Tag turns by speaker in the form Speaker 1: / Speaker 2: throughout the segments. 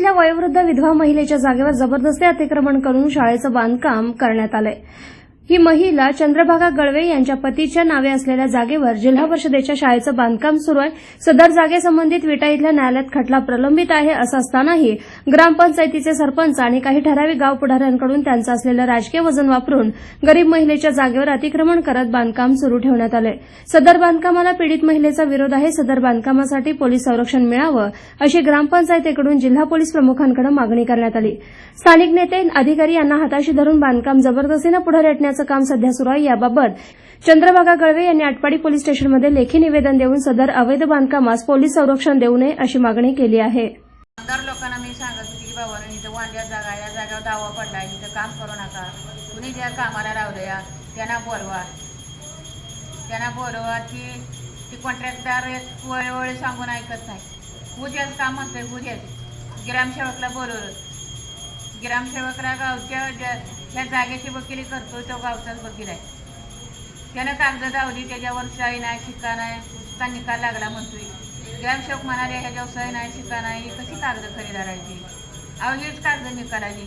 Speaker 1: वयोवृद्ध विधवा महिलेच्या जागेवर जबरदस्ती अतिक्रमण करून शाळेचं बांधकाम करण्यात आलंय. ही महिला चंद्रभागा गळवे यांच्या पतीच्या नावे असलेल्या जागेवर जिल्हा परिषदेच्या शाळेचं बांधकाम सुरू आहे. सदर जागेसंबंधित विटा इथल्या न्यायालयात खटला प्रलंबित आहे असं असतानाही ग्रामपंचायतीचे सरपंच आणि काही ठराविक गाव पुढाऱ्यांकडून त्यांचं असलेलं राजकीय वजन वापरून गरीब महिलेच्या जागेवर अतिक्रमण करत बांधकाम सुरू ठेवण्यात आलं सदर बांधकामाला पीडित महिलेचा विरोध आहे. सदर बांधकामासाठी पोलीस संरक्षण मिळावं अशी ग्रामपंचायतीकडून जिल्हा पोलीस प्रमुखांकडे मागणी करण्यात आली. स्थानिक नेते अधिकारी यांना हाताशी धरून बांधकाम जबरदस्तीनं पुढे रेटण्याचा काम सध्या सुरू आहे. याबाबत चंद्रभागा गळवे यांनी आटपाडी पोलीस स्टेशनमध्ये लेखी निवेदन देऊन सदर अवैध बांधकामास पोलीस संरक्षण देऊ नये अशी मागणी केली आहे.
Speaker 2: आमदार लोकांना मी सांगत होती की बाबा इथं वांद्या जागा या दावा इथं काम करू नका. कुणी ज्या कामाला राहू या त्यांना बोलवा. त्यांना बोलवा की ती कॉन्ट्रॅक्टदार वेळोवेळी सांगून ऐकत नाही. उद्याच काम असते उद्याच. ग्रामसेवकला बोलवलं. ग्रामसेवकरा गावच्या ज्या ह्या जागेची वकिली करतो तो गावचाच वकील आहे. त्यानं कागद दावली त्याच्यावर सही नाही शिक्का नाही का निकाल लागला म्हणतोय. ग्रामसेवक म्हणाले ह्याच्यावर सही नाही शिक्का नाही ही कशी कागद खरेदारायची अहो हीच कागद निकालाची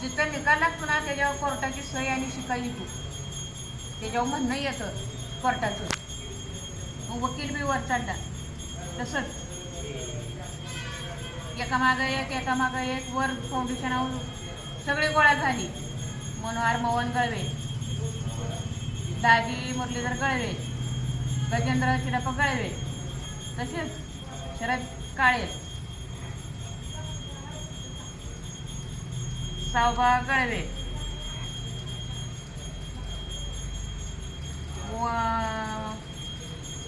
Speaker 2: जिथं निकाल लागतो ना त्याच्यावर कोर्टाची सही आणि शिक्का येतो. त्याच्यावर म्हणणं येतं कोर्टाचं. मग वकील बी वर चढला तसंच. एकामागं एक एकामागं एक वर फाउंडेशनावर सगळी गोळा झाली. मनोहर मोहन गळवे. दाजी मुरलीधर गळवे. गजेंद्र चिडप गळवे. तसेच शरद काळे. सावबा गळवे.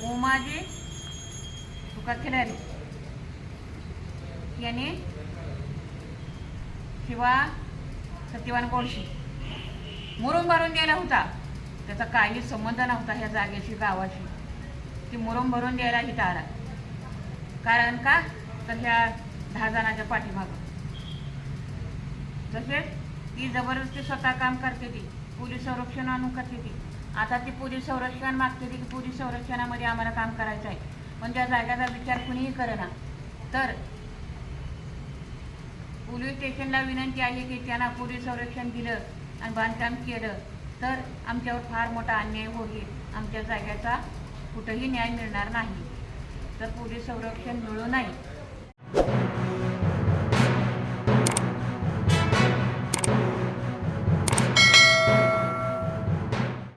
Speaker 2: उमाजी तुका खिलारी याने किंवा सत्यवान कोळशी मुरुम भरून द्यायला होता. त्याचा काही संबंध नव्हता ह्या जागेशी गावाशी. ती मुरुम भरून द्यायला इथं आला. कारण का? तर ह्या दहा जणांच्या पाठीमागं. तसेच ती जबरदस्ती स्वतः काम करते ती पोलीस संरक्षण आणून करते ती. आता ती पोलीस संरक्षण मागते ती की पोलीस संरक्षणामध्ये आम्हाला काम करायचं आहे पण त्या जागेचा विचार कुणीही करेना. तर पोलीस स्टेशनला विनंती आहे की त्यांना पोलीस संरक्षण दिलं आणि बांधकाम केलं तर आमच्यावर फार मोठा अन्याय होईल. आमच्या जाग्याचा कुठंही न्याय मिळणार नाही. तर पोलीस संरक्षण मिळू नये.